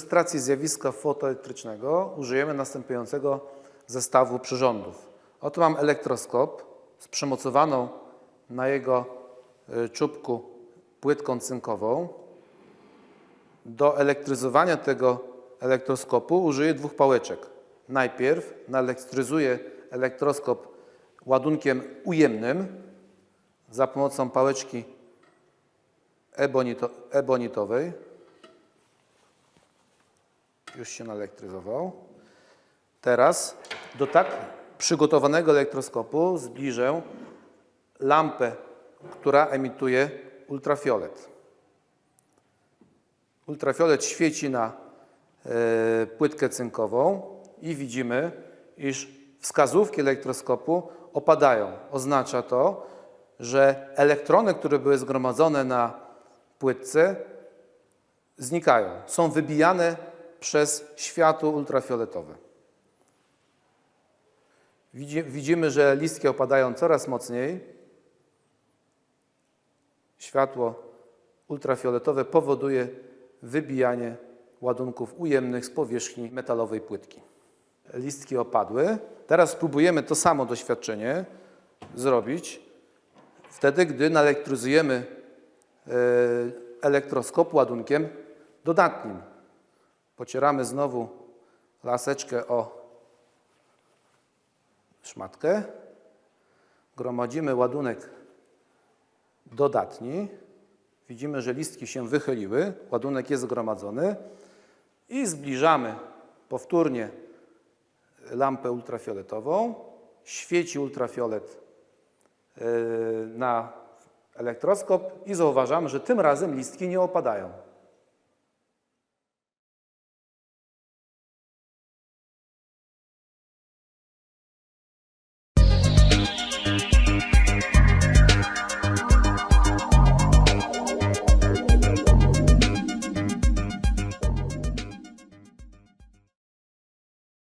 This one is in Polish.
ilustracji zjawiska fotoelektrycznego użyjemy następującego zestawu przyrządów. Oto mam elektroskop z przymocowaną na jego y, czubku płytką cynkową. Do elektryzowania tego elektroskopu użyję dwóch pałeczek. Najpierw naelektryzuję elektroskop ładunkiem ujemnym za pomocą pałeczki ebonito, ebonitowej. Już się naelektryzował. Teraz do tak przygotowanego elektroskopu zbliżę lampę, która emituje ultrafiolet. Ultrafiolet świeci na e, płytkę cynkową i widzimy, iż wskazówki elektroskopu opadają. Oznacza to, że elektrony, które były zgromadzone na płytce, znikają. Są wybijane przez światło ultrafioletowe. Widzi- Widzimy, że listki opadają coraz mocniej. Światło ultrafioletowe powoduje wybijanie ładunków ujemnych z powierzchni metalowej płytki. Listki opadły. Teraz spróbujemy to samo doświadczenie zrobić wtedy, gdy naelektryzujemy e, elektroskop ładunkiem dodatnim. Pocieramy znowu laseczkę o szmatkę. Gromadzimy ładunek dodatni. Widzimy, że listki się wychyliły, ładunek jest zgromadzony i zbliżamy powtórnie lampę ultrafioletową. Świeci ultrafiolet yy, na elektroskop i zauważamy, że tym razem listki nie opadają.